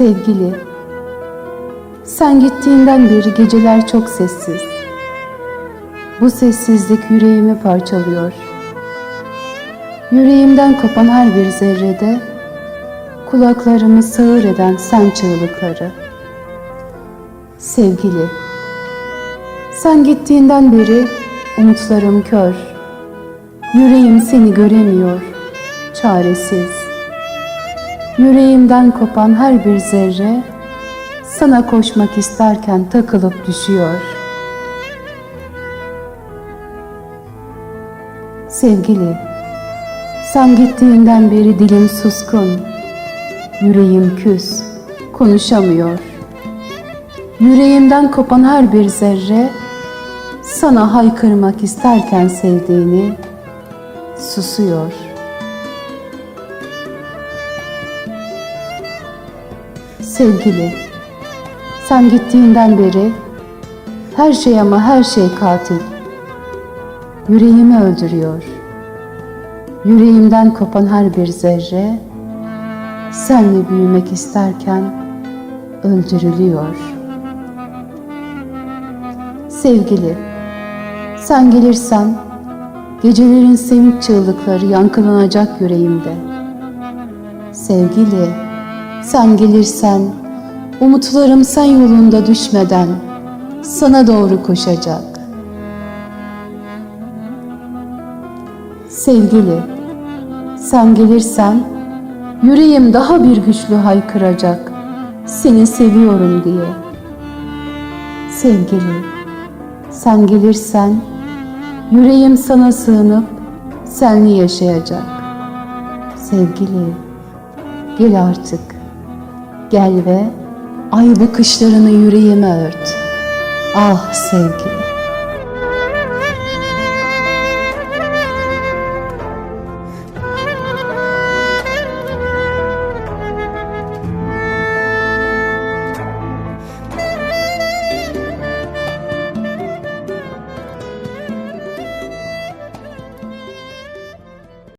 Sevgili, sen gittiğinden beri geceler çok sessiz. Bu sessizlik yüreğimi parçalıyor. Yüreğimden kopan her bir zerrede kulaklarımı sağır eden sen çığlıkları. Sevgili, sen gittiğinden beri umutlarım kör. Yüreğim seni göremiyor, çaresiz. Yüreğimden kopan her bir zerre sana koşmak isterken takılıp düşüyor. Sevgili, sen gittiğinden beri dilim suskun, yüreğim küs, konuşamıyor. Yüreğimden kopan her bir zerre sana haykırmak isterken sevdiğini susuyor. Sevgili, sen gittiğinden beri her şey ama her şey katil. Yüreğimi öldürüyor. Yüreğimden kopan her bir zerre senle büyümek isterken öldürülüyor. Sevgili, sen gelirsen gecelerin sevinç çığlıkları yankılanacak yüreğimde. Sevgili, sen gelirsen umutlarım sen yolunda düşmeden sana doğru koşacak. Sevgili, sen gelirsen yüreğim daha bir güçlü haykıracak. Seni seviyorum diye. Sevgili, sen gelirsen yüreğim sana sığınıp senli yaşayacak. Sevgili, gel artık. Gel ve ay bakışlarını yüreğime ört. Ah sevgili.